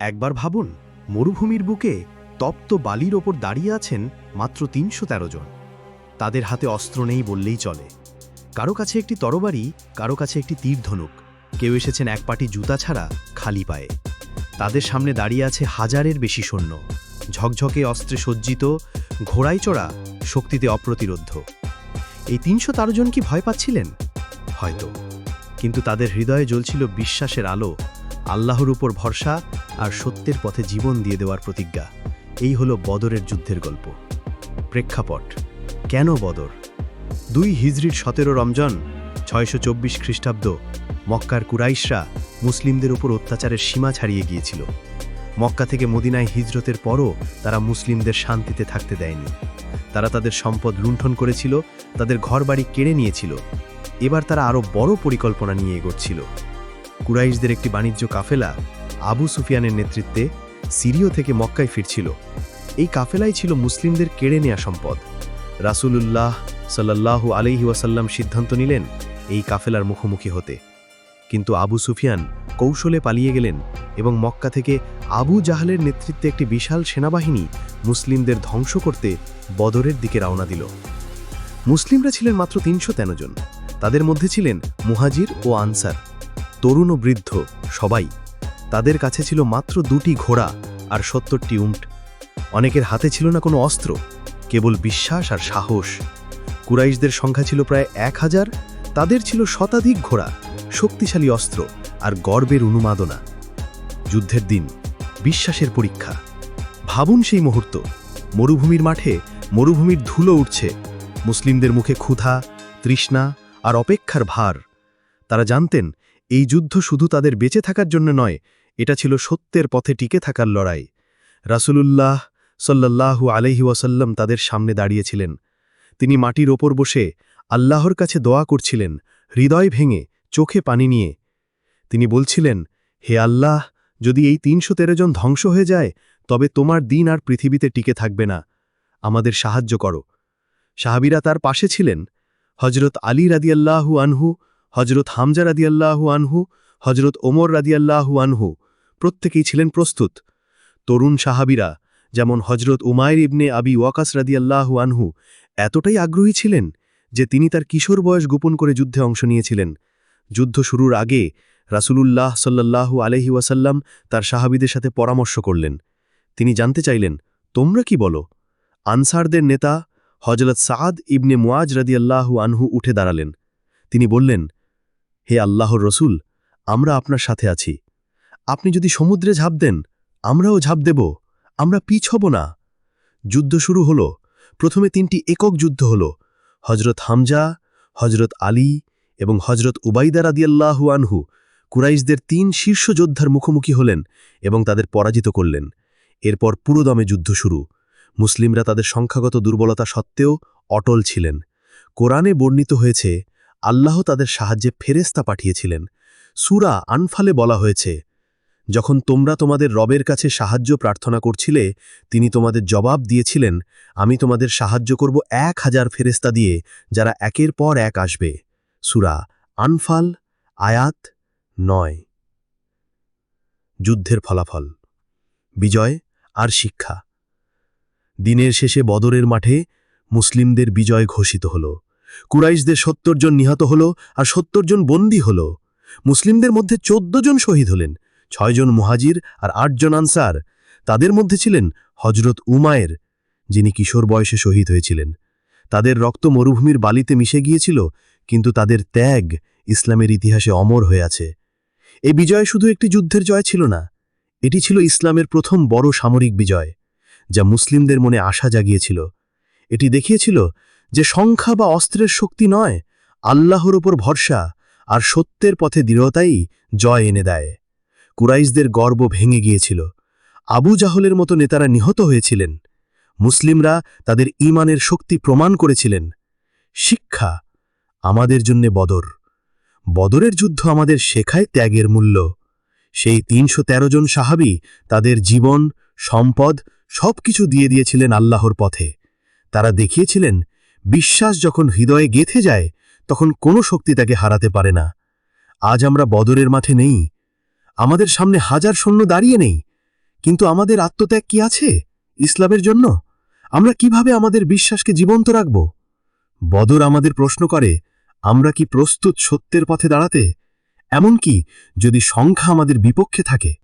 একবার ভাবুন, মরুভূমির বুকে তপ্ত বালির ওপর দাঁড়িয়ে আছেন মাত্র তিনশো তেরো জন। তাদের হাতে অস্ত্র নেই বললেই চলে। কারও কাছে একটি তরবারি, কারও কাছে একটি তীর ধনুক কেউ এসেছেন এক পাটি জুতা ছাড়া খালি পায়ে। তাদের সামনে দাঁড়িয়ে আছে হাজারের বেশি সৈন্য। ঝকঝকে অস্ত্রে সজ্জিত, ঘোড়ায় চড়া শক্তিতে অপ্রতিরোধ্য। এই তিনশো তেরো জন কি ভয় পাচ্ছিলেন? হয়তো। কিন্তু তাদের হৃদয়ে জ্বলছিল বিশ্বাসের আলো। আল্লাহর উপর ভরসা আর সত্যের পথে জীবন দিয়ে দেওয়ার প্রতিজ্ঞা। এই হলো বদরের যুদ্ধের গল্প। প্রেক্ষাপট। কেন বদর? দুই হিজরির সতেরো রমজান, ছয়শো চব্বিশ খ্রিস্টাব্দ, মক্কার কুরাইশরা মুসলিমদের উপর অত্যাচারের সীমা ছাড়িয়ে গিয়েছিল। মক্কা থেকে মদিনায় হিজরতের পরও তারা মুসলিমদের শান্তিতে থাকতে দেয়নি। তারা তাদের সম্পদ লুণ্ঠন করেছিল, তাদের ঘরবাড়ি কেড়ে নিয়েছিল। এবার তারা আরও বড় পরিকল্পনা নিয়ে এগোচ্ছিল। কুরাইশদের একটি বাণিজ্য কাফেলা আবু সুফিয়ানের নেতৃত্বে সিরিয় থেকে মক্কায় ফিরছিল। এই কাফেলাই ছিল মুসলিমদের কেড়ে নেয়া সম্পদ। রাসূলুল্লাহ সাল্লাল্লাহু আলাইহি ওয়াসাল্লাম সিদ্ধান্ত নিলেন এই কাফেলার মুখোমুখি হতে। কিন্তু আবু সুফিয়ান কৌশলে পালিয়ে গেলেন এবং মক্কা থেকে আবু জাহালের নেতৃত্বে একটি বিশাল সেনাবাহিনী মুসলিমদের ধ্বংস করতে বদরের দিকে রওনা দিল। মুসলিমরা ছিলেন মাত্র তিনশো তেরো জন। তাদের মধ্যে ছিলেন মুহাজির ও আনসার। তরুণ ও বৃদ্ধ, সবাই। তাদের কাছে ছিল মাত্র দুটি ঘোড়া আর সত্তরটি উম্ট অনেকের হাতে ছিল না কোনো অস্ত্র, কেবল বিশ্বাস আর সাহস। কুরাইশদের সংখ্যা ছিল প্রায় এক হাজার, তাদের ছিল শতাধিক ঘোড়া, শক্তিশালী অস্ত্র আর গর্বের উন্মাদনা যুদ্ধের দিন, বিশ্বাসের পরীক্ষা। ভাবুন সেই মুহূর্ত, মরুভূমির মাঠে মরুভূমির ধুলো উঠছে মুসলিমদের মুখে ক্ষুধা, তৃষ্ণা আর অপেক্ষার ভার। তারা জানতেন এই যুদ্ধ শুধু তাদের বেঁচে থাকার জন্য নয়, এটা ছিল সত্যের পথে টিকে থাকার লড়াই। রাসূলুল্লাহ সাল্লাল্লাহু আলহি ওয়াসাল্লাম তাদের সামনে দাঁড়িয়েছিলেন। তিনি মাটির ওপর বসে আল্লাহর কাছে দোয়া করছিলেন, হৃদয় ভেঙে, চোখে পানি নিয়ে। তিনি বলছিলেন, হে আল্লাহ, যদি এই তিনশো তেরো জন ধ্বংস হয়ে যায়, তবে তোমার দিন আর পৃথিবীতে টিকে থাকবে না। আমাদের সাহায্য করো। সাহাবিরা তার পাশে ছিলেন। হজরত আলী রাদিয়াল্লাহু আনহু হজরত হামজা রাদিয়াল্লাহু আনহু হজরত ওমর রাদিয়াল্লাহু আনহু প্রত্যেকেই ছিলেন প্রস্তুত। তরুণ সাহাবিরা যেমন হজরত উমায়ের ইবনে আবি ওয়াকাস রাদিয়াল্লাহু আনহু এতটাই আগ্রহী ছিলেন যে তিনি তার কিশোর বয়স গোপন করে যুদ্ধে অংশ নিয়েছিলেন। যুদ্ধ শুরুর আগে রাসূলুল্লাহ সাল্লাল্লাহু আলহি ওয়াসাল্লাম তার সাহাবিদের সাথে পরামর্শ করলেন। তিনি জানতে চাইলেন, তোমরা কি বলো? আনসারদের নেতা হজরত সাদ ইবনে মুয়াজ রাদিয়াল্লাহু আনহু উঠে দাঁড়ালেন। তিনি বললেন হে আল্লাহর রসুল, আমরা আপনার সাথে আছি। আপনি যদি সমুদ্রে ঝাঁপ দেন, আমরাও ঝাঁপ দেব, আমরা পিছ হব না। যুদ্ধ শুরু হল, প্রথমে তিনটি একক যুদ্ধ হল হজরত হামজা হজরত আলী এবং হজরত উবাইদা রাদিয়াল্লাহু আনহু। কুরাইশদের তিন শীর্ষ যোদ্ধার মুখোমুখি হলেন এবং তাদের পরাজিত করলেন। এরপর পুরোদমে যুদ্ধ শুরু। মুসলিমরা তাদের সংখ্যাগত দুর্বলতা সত্ত্বেও অটল ছিলেন। কোরআনে বর্ণিত হয়েছে আল্লাহ তাদের সাহায্যে ফেরেস্তা পাঠিয়েছিলেন। সুরা আনফালে বলা হয়েছে, যখন তোমরা তোমাদের রবের কাছে সাহায্য প্রার্থনা করছিলে, তিনি তোমাদের জবাব দিয়েছিলেন, আমি তোমাদের সাহায্য করব এক হাজার ফেরেস্তা দিয়ে, যারা একের পর এক আসবে। সুরা আনফাল, আয়াত নয়। যুদ্ধের ফলাফল, বিজয় আর শিক্ষা। দিনের শেষে বদরের মাঠে মুসলিমদের বিজয় ঘোষিত হল। কুরাইশদের সত্তর জন নিহত হল আর সত্তর জন বন্দী হল। মুসলিমদের মধ্যে চোদ্দ জন শহীদ হলেন ছয়জন মুহাজির আর আটজন আনসার। তাদের মধ্যে ছিলেন হজরত উমায়ের, যিনি কিশোর বয়সে শহীদ হয়েছিলেন। তাদের রক্ত মরুভূমির বালিতে মিশে গিয়েছিল, কিন্তু তাদের ত্যাগ ইসলামের ইতিহাসে অমর হয়ে আছে। এই বিজয় শুধু একটি যুদ্ধের জয় ছিল না, এটি ছিল ইসলামের প্রথম বড় সামরিক বিজয়, যা মুসলিমদের মনে আশা জাগিয়েছিল। এটি দেখিয়েছিল যে সংখ্যা বা অস্ত্রের শক্তি নয়, আল্লাহর ওপর ভরসা আর সত্যের পথে দৃঢ়তাই জয় এনে দেয়। কুরাইশদের গর্ব ভেঙে গিয়েছিল। আবু জাহলের মতো নেতারা নিহত হয়েছিলেন। মুসলিমরা তাদের ইমানের শক্তি প্রমাণ করেছিলেন। শিক্ষা আমাদের জন্যে বদর। বদরের যুদ্ধ আমাদের শেখায় ত্যাগের মূল্য। সেই তিনশো তেরো জন সাহাবি তাদের জীবন, সম্পদ সবকিছু দিয়ে দিয়েছিলেন আল্লাহর পথে। তারা দেখিয়েছিলেন বিশ্বাস যখন হৃদয়ে গেথে যায়, তখন কোনো শক্তি তাকে হারাতে পারে না। আজ আমরা বদরের মাঠে নেই। আমাদের সামনে হাজার সৈন্য দাঁড়িয়ে নেই। কিন্তু আমাদের আত্মত্যাগ কি আছে ইসলামের জন্য? আমরা কীভাবে আমাদের বিশ্বাসকে জীবন্ত রাখব? বদর আমাদের প্রশ্ন করে, আমরা কি প্রস্তুত সত্যের পথে দাঁড়াতে? এমনকি যদি সংখ্যা আমাদের বিপক্ষে থাকে